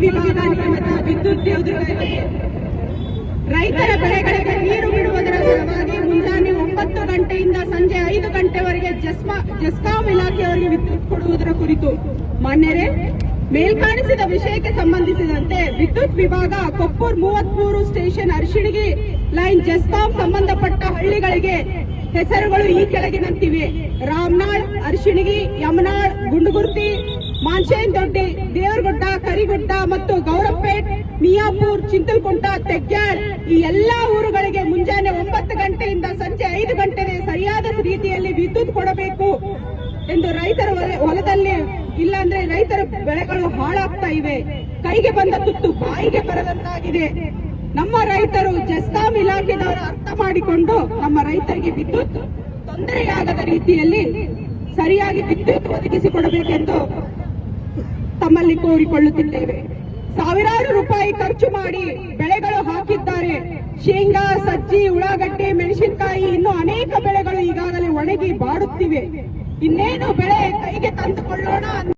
ವಿದ್ಯುತ್ ರೈತರ ಬೆಳೆಗಳಿಗೆ ನೀರು ಬಿಡುವುದರ ಸಲುವಾಗಿ ಮುಂಜಾನೆ ಒಂಬತ್ತು ಗಂಟೆಯಿಂದ ಸಂಜೆ ಐದು ಗಂಟೆವರೆಗೆ ಜಸ್ಮಾ, ಜಸ್ಕಾಂ ಇಲಾಖೆಯವರಿಗೆ ವಿದ್ಯುತ್ ಕೊಡುವುದರ ಕುರಿತು ಮಾನ್ಯರೇ ಮೇಲ್ಕಾಣಿಸಿದ ವಿಷಯಕ್ಕೆ ಸಂಬಂಧಿಸಿದಂತೆ ವಿದ್ಯುತ್ ವಿಭಾಗ ಕೊಪ್ಪೂರ್ ಮೂವತ್ಮೂರು ಸ್ಟೇಷನ್ ಅರಿಶಿಣಗಿ ಲೈನ್ ಜಸ್ಕಾಂ ಸಂಬಂಧಪಟ್ಟ ಹಳ್ಳಿಗಳಿಗೆ ಹೆಸರುಗಳು ಈ ಕೆಳಗಿನಂತಿವೆ ರಾಮನಾಳ್, ಅರ್ಶಿಣಿಗಿ, ಯಮನಾಳ್, ಗುಂಡುಗುರ್ತಿ ಮಾನ್ಶೇನ್ ದೊಡ್ಡಿ, ದೇವರಗುಡ್ಡ, ಕರಿಗುಡ್ಡ ಮತ್ತು ಗೌರಪೇಟ್, ಮಿಯಾಪುರ್, ಚಿಂತಲ್ಕುಂಟ, ತೆಗ್ಯಾಳ್ ಈ ಎಲ್ಲಾ ಊರುಗಳಿಗೆ ಮುಂಜಾನೆ ಒಂಬತ್ತು ಗಂಟೆಯಿಂದ ಸಂಜೆ ಐದು ಗಂಟೆಗೆ ಸರಿಯಾದ ರೀತಿಯಲ್ಲಿ ವಿದ್ಯುತ್ ಕೊಡಬೇಕು ಎಂದು ರೈತರ ಹೊಲ- ಹೊಲದಲ್ಲಿ ಇಲ್ಲಾಂದ್ರೆ ರೈತರ ಬೆಳೆಗಳು ಹಾಳಾಗ್ತಾ ಇವೆ. ಕೈಗೆ ಬಂದ ತುತ್ತು ಬಾಯಿಗೆ ಬರದಂತಾಗಿದೆ. ನಮ್ಮ ರೈತರು ಜೆಸ್ಕಾಂ ಇಲಾಖೆದವರು ಅರ್ಥ ಮಾಡಿಕೊಂಡು ನಮ್ಮ ರೈತರಿಗೆ ವಿದ್ಯುತ್ ತೊಂದರೆಯಾಗದ ರೀತಿಯಲ್ಲಿ ಸರಿಯಾಗಿ ವಿದ್ಯುತ್ ಒದಗಿಸಿಕೊಡಬೇಕೆಂದು ತಮ್ಮಲ್ಲಿ ಕೋರಿಕೊಳ್ಳುತ್ತಿದ್ದೇವೆ. ಸಾವಿರಾರು ರೂಪಾಯಿ ಖರ್ಚು ಮಾಡಿ ಬೆಳೆಗಳು ಹಾಕಿದ್ದಾರೆ. ಶೇಂಗಾ, ಸಜ್ಜಿ, ಉಳ್ಳಾಗಡ್ಡೆ, ಮೆಣಸಿನಕಾಯಿ ಇನ್ನು ಅನೇಕ ಬೆಳೆಗಳು ಈಗಾಗಲೇ ಒಣಗಿ ಬಾಡುತ್ತಿವೆ. ಇನ್ನೇನು ಬೆಳೆ ಕೈಗೆ ತಂದುಕೊಳ್ಳೋಣ